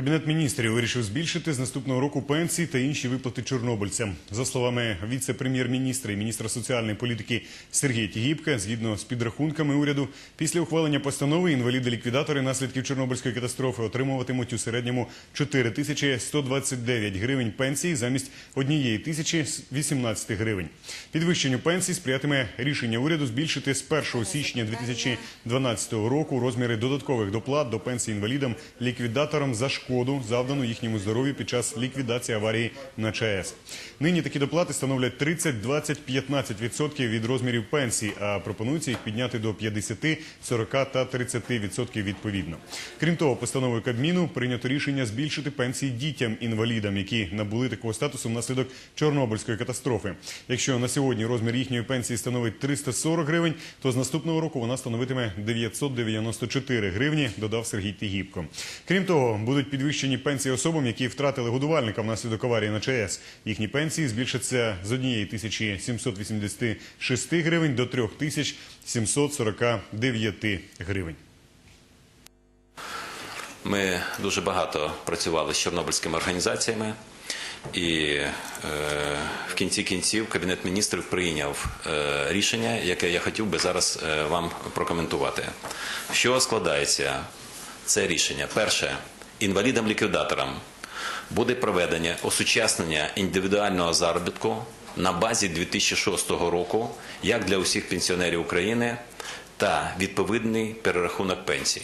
Кабінет міністрів вирішив збільшити з наступного року пенсії та інші виплати чорнобильцям. За словами віце-прем'єр-міністра і міністра соціальної політики Сергія Тігіпка, згідно з підрахунками уряду, після ухвалення постанови інваліди-ліквідатори наслідків Чорнобильської катастрофи отримуватимуть у середньому 4 тисячі 129 гривень пенсії замість однієї тисячі 18 гривень. Підвищенню пенсій сприятиме рішення уряду збільшити з 1 січня 2012 року розміри додаткових доплат до пенсії інвалідам ліквідаторам за шкоду, завдану їхньому здоров'ю під час ліквідації аварії на ЧАЕС. Нині такі доплати становлять 30, 20, 15% від розмірів пенсій, а пропонується їх підняти до 50, 40 та 30% відповідно. Крім того, постановою Кабміну прийнято рішення збільшити пенсії дітям-інвалідам, які набули такого статусу внаслідок Чорнобильської катастрофи. Якщо на сьогодні розмір їхньої пенсії становить 340 гривень, то з наступного року вона становитиме 994 гривні, додав Сергій Тігіпко. Крім того, будуть підвищені пенсії особам, які втратили годувальника внаслідок аварії на ЧАЕС. Їхні пенсії збільшаться з однієї тисячі 786 гривень до трьох тисяч 749 гривень. Ми дуже багато працювали з чорнобильськими організаціями, і е, в кінці кінців Кабінет міністрів прийняв е, рішення, яке я хотів би зараз е, вам прокоментувати. Що складається це рішення? Перше, інвалідам-ліквідаторам буде проведення осучаснення індивідуального заробітку на базі 2006 року, як для усіх пенсіонерів України, та відповідний перерахунок пенсій.